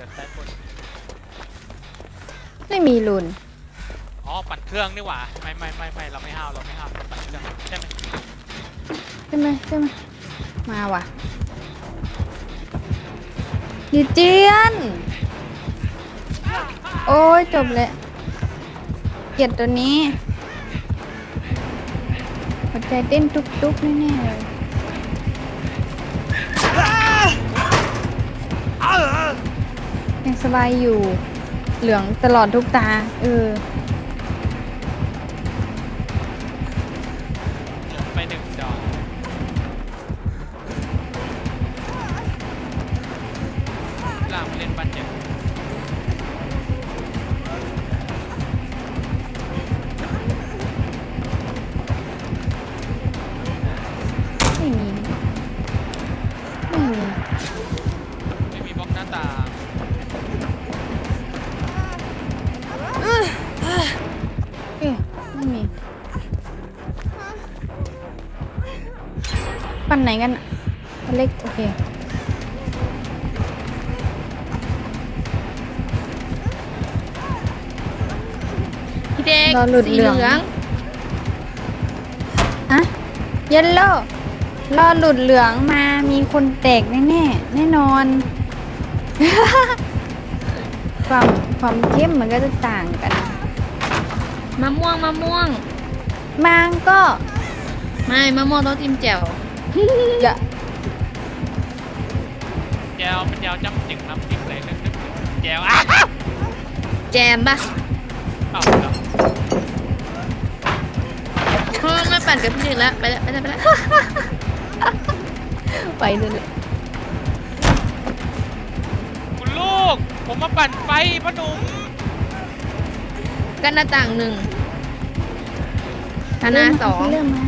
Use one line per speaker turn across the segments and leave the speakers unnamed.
ดี๋ยวใต้บน
ไม่มีรุน
อ๋อปั่นเครื่องนี่หว่าไม่ไม่ไม่ไม่เราไม่ห้าวเราไม่ห้าวเราปั่นเครื่องใช่ไหม
ใช่ไหมใช่ไหมมาว่ะดิเจียน โอ้ยจบเลยเกลียดตัวนี้หัวใจเต้นตุกๆแน่ๆเลย ยังสบายอยู่ เหลืองตลอดทุกตา เออ
ไปหนึ่งดอกลามเล่นบันเจ็บ
ปั่นไหนกันอะอันเล็ก โอเค
พี่เด็ก
รอหลุด
สี
เหลือง
เหลือง
อะเยลโล่รอหลุดเหลืองมามีคนแตกแน่แน่ๆแน่นอน ความความเข้มมันก็จะต่างกัน
มะม่วงมะม่วง
มางก็
ไม่มะม่วงต้องจิ้มแจ่ว
อย่า
แจวเป็นแจวจ้ำจึงน้ำพริกเลยนึกนึกแจวอ้าว
แจมปะ
เอ้าเหรอ
เพราะไม่ปั่นกับพี่เด็กแล้วไปแล้วไปแล้วไปแล้ว
ไปเลย
คุณลูก ผมมาปั่นไฟพ่อหนุ่ม
กันหน้าต่างหนึ่งธนาสอง
เริ่มมา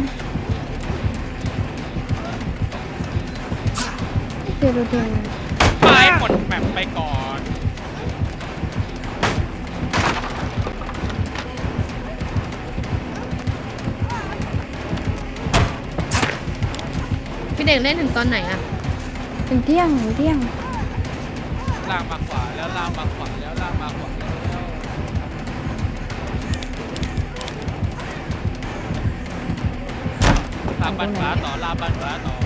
เดี๋ยวดูเด
ไม้หมดแมปไปก่อน
พี่เด็กเล่นถึงตอนไหนอะ
ถึงเที่ยงถึงเที่ยง
ล่างมาขวาแล้วล่างมาขวาแล้วล่างมาขวาแล้วลาบันฟ้าต่อลาบันฟ้าต่อ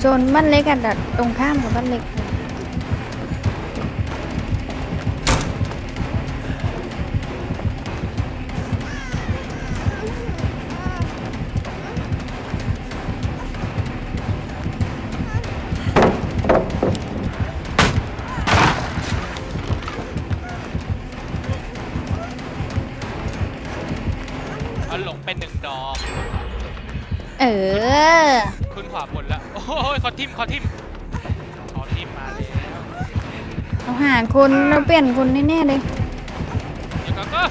โซนบ้านเล็กอะดัดตรงข้ามกับบ้านเล็กเลย
เอาหลงไปหนึ่งดอก
เออ
ขึ้นขวาบนแล้ว โอ้ยเขาทิมเขาทิมเขาทิมมาแล้ว
เราหาคนเราเปลี่ยนคนแน่ๆเลย
เดี๋ยวก็ก็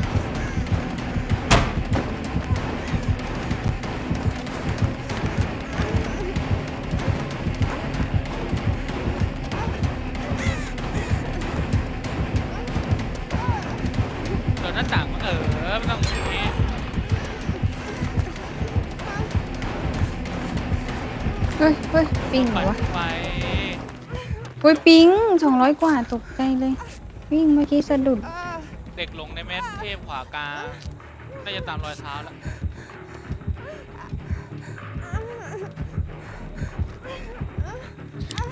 เดินหน้าต่างมาเออไม่ต้องอ
เฮ้ยเฮ้ยปิงเหร
ปั
อ
ด
วะ
ไฟ
เฮ้ยปิงสองร้อยกว่าตกใจเลย วิ่งเมื่อกี้สะดุด
เด็กลงในเม็ดเทพขวากลางน่าจะตามรอยเท้าแล้ว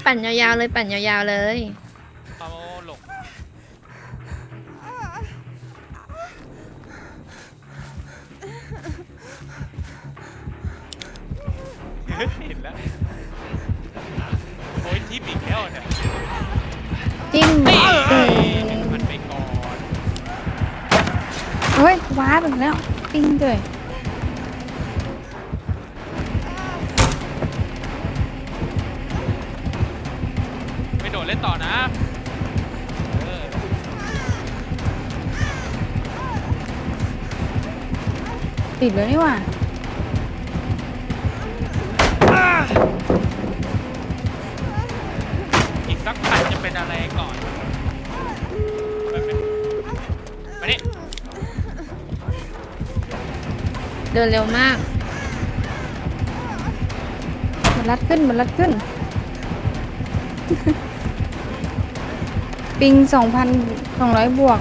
ปั่นยาวๆเลยปั่นยาวๆเลย
จิ้ม
เอ้
เอยอ
มันไปก่อน
เฮ้ยว้าร์ปอีกแล้วปิงเลย
ไม่โดดเล่นต่อนะเออ
ติดเลยนี่หว่า
เดิ
นเร็วมาก
มันรัดขึ้น มันรัดขึ้น ปิงสองพันสองร้อยบวก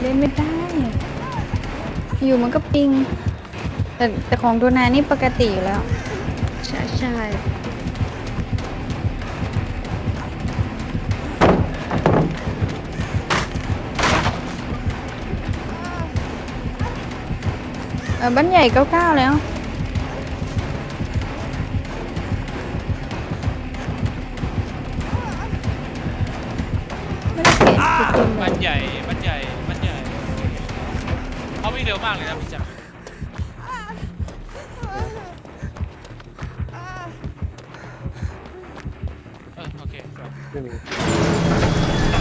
เล่นไม่ได้ อยู่มันก็ปิง แต่แต่ของตัวนายนี่ปกติอยู่แล้ว
ใช่ใช่
เออบ้านใหญ่เก้าเก้าแล้ว ไม่ได้เปลี่ยนชุดเต็มเล
บ้าน
ย
ใหญ่บ้านใหญ่บ้านใหญ่เขาวิ่งเร็วมากเลยนะพี่แจ๊คเออโอเคสวย
ไม่มี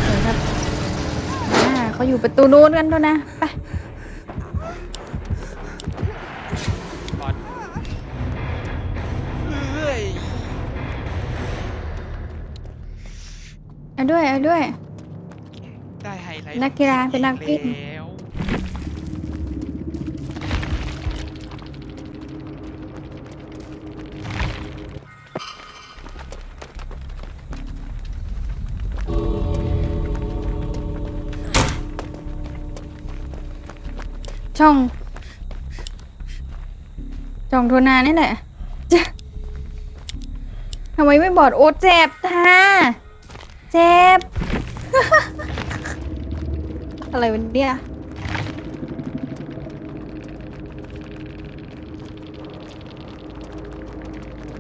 เดี๋ยวครับอ่าเขาอยู่ประตูนู้นกันด้วยนะ ไป เอาด้วยเอาด้วย
ได้ไฮไลท์
นักกีฬาเป็นนักวิ่ง
แล้ว
ช่อง ช่องโทนานี่แหละจะทำไมไม่บอกโอ้เจ็บท่า เจ็บ อะไรวันเนี้ย